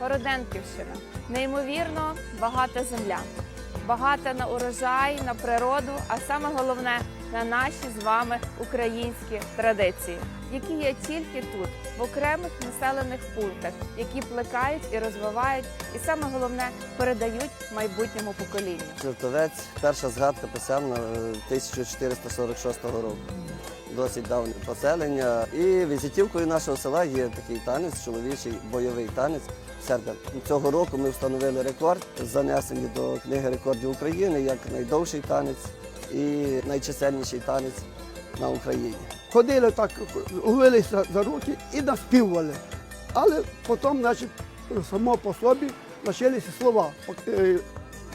Городенківщина. Неймовірно багата земля, багата на урожай, на природу, а саме головне на наші з вами українські традиції, які є тільки тут, в окремих населених пунктах, які плекають і розвивають, і саме головне передають майбутньому поколінню. Чортовець, перша згадка писемна е, 1446 року. Досить давнє поселення. І візитівкою нашого села є такий танець, чоловічий бойовий танець. Сербен. Цього року ми встановили рекорд, занесені до книги рекордів України як найдовший танець і найчисельніший танець на Україні. ходили так, ловилися за руки і наспівували. Але потім, значить, само по собі почалися слова е,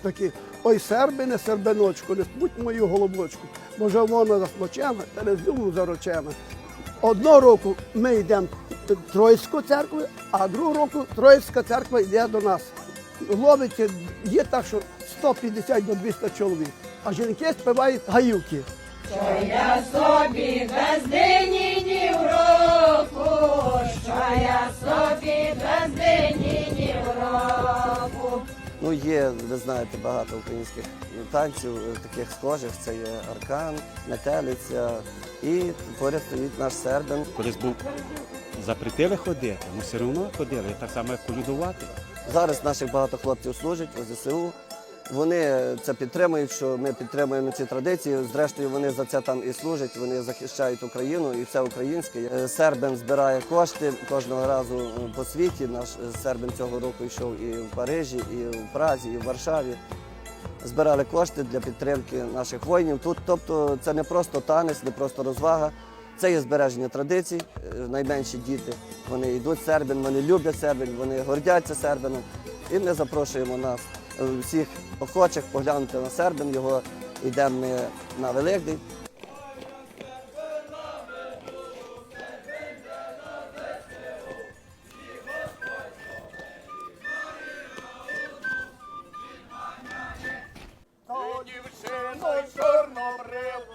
такі. Ой, сербине, сербиночку, не спуть мою головочку, бо же вона засмочена, та не зуму зарочена. Одного року ми йдемо в Троїцьку церкву, а другого року Троїцька церква йде до нас. Ловить є так, що 150 до 200 чоловік, а жінки співають гаївки. Я собі без дині ні в року, що я собі без дині ні в року. Ну, є, ви знаєте, багато українських танців, е, таких схожих. Це є аркан, метелиця. І поряд стоїть наш сербин. Колись був запретили ходити, але все одно ходили, так само як колюдувати. Зараз наших багато хлопців служать у ЗСУ. Вони це підтримують, що ми підтримуємо ці традиції. Зрештою, вони за це там і служать, вони захищають Україну і все українське. Е, Сербин збирає кошти кожного разу е, по світі. Наш е, сербин цього року йшов і в Парижі, і в Празі, і в Варшаві. Збирали кошти для підтримки наших воїнів. Тут, тобто, це не просто танець, не просто розвага. Це є збереження традицій. Найменші діти вони йдуть в сербин, вони люблять сербин, вони гордяться сербином. І ми запрошуємо нас всіх охочих поглянути на сербин. Його йдемо ми на Великдень. Дівчино чорнобриве,